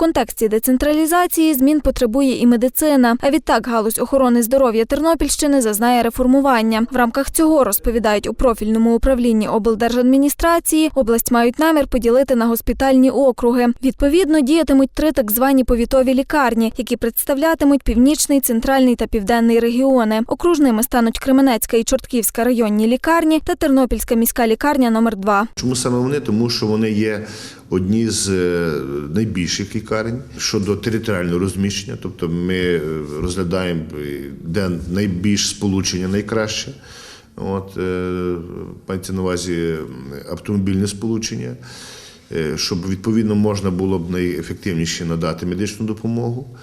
контексті децентралізації змін потребує і медицина. А відтак галузь охорони здоров'я Тернопільщини зазнає реформування. В рамках цього розповідають у профільному управлінні облдержадміністрації. Область мають намір поділити на госпітальні округи. Відповідно, діятимуть три так звані повітові лікарні, які представлятимуть північний, центральний та південний регіони. Окружними стануть Кременецька і Чортківська районні лікарні та Тернопільська міська лікарня номер 2 Чому саме вони? Тому що вони є одні з е, найбільших лікарень щодо територіального розміщення. Тобто ми е, розглядаємо, е, де найбільш сполучення найкраще. От, мається на увазі автомобільне сполучення, щоб відповідно можна було б найефективніше надати медичну допомогу.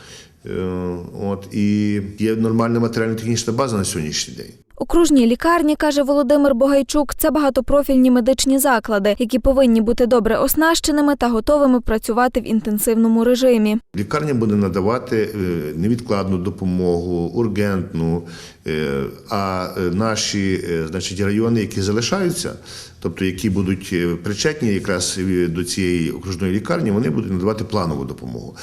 От, і є нормальна матеріально-технічна база на сьогоднішній день. Окружні лікарні, каже Володимир Богайчук, це багатопрофільні медичні заклади, які повинні бути добре оснащеними та готовими працювати в інтенсивному режимі. Лікарня буде надавати е, невідкладну допомогу, ургентну, е, а е, наші значить, райони, які залишаються, тобто які будуть причетні якраз до цієї окружної лікарні, вони будуть надавати планову допомогу.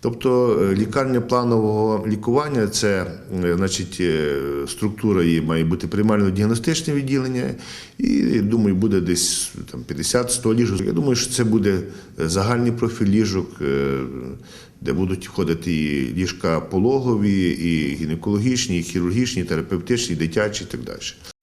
Тобто е, лікарня планового лікування це е, значить, е, структура її має бути приймально-діагностичне відділення, і думаю, буде десь там 50-100 ліжок. Я думаю, що це буде загальний профіль ліжок, де будуть входити і ліжка пологові, і гінекологічні, і хірургічні, і терапевтичні, і дитячі і так далі.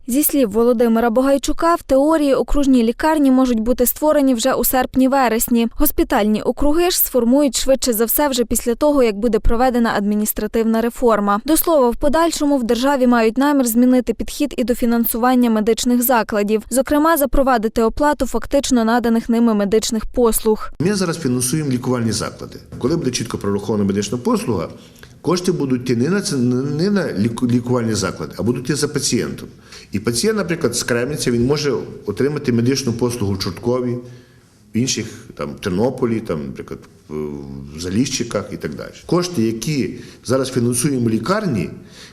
Зі слів Володимира Богайчука, в теорії окружні лікарні можуть бути створені вже у серпні-вересні. Госпітальні округи ж сформують швидше за все вже після того, як буде проведена адміністративна реформа. До слова, в подальшому в державі мають намір змінити підхід і до фінансування медичних закладів, зокрема, запровадити оплату фактично наданих ними медичних послуг. Ми зараз фінансуємо лікувальні заклади. Коли буде чітко прорахована медична послуга, кошти будуть йти не на це не на ліку- лікувальні заклади, а будуть йти за пацієнтом. І пацієнт, наприклад, з Кремниця, він може отримати медичну послугу в Чорткові, в інших там Тернополі, там, наприклад, в Заліщиках і так далі. Кошти, які зараз фінансуємо лікарні,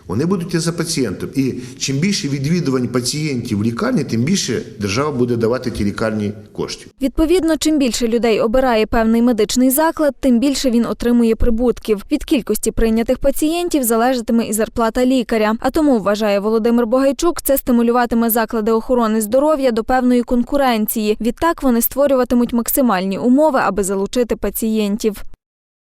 вони будуть йти за пацієнтом. І чим більше відвідувань пацієнтів в лікарні, тим більше держава буде давати ті лікарні коштів. Відповідно, чим більше людей обирає певний медичний заклад, тим більше він отримує прибутків. Від кількості прийнятих пацієнтів залежатиме і зарплата лікаря. А тому вважає Володимир Богайчук, це стимулюватиме заклади охорони здоров'я до певної конкуренції. Відтак вони створюватимуть максимальні умови, аби залучити пацієнтів клієнтів.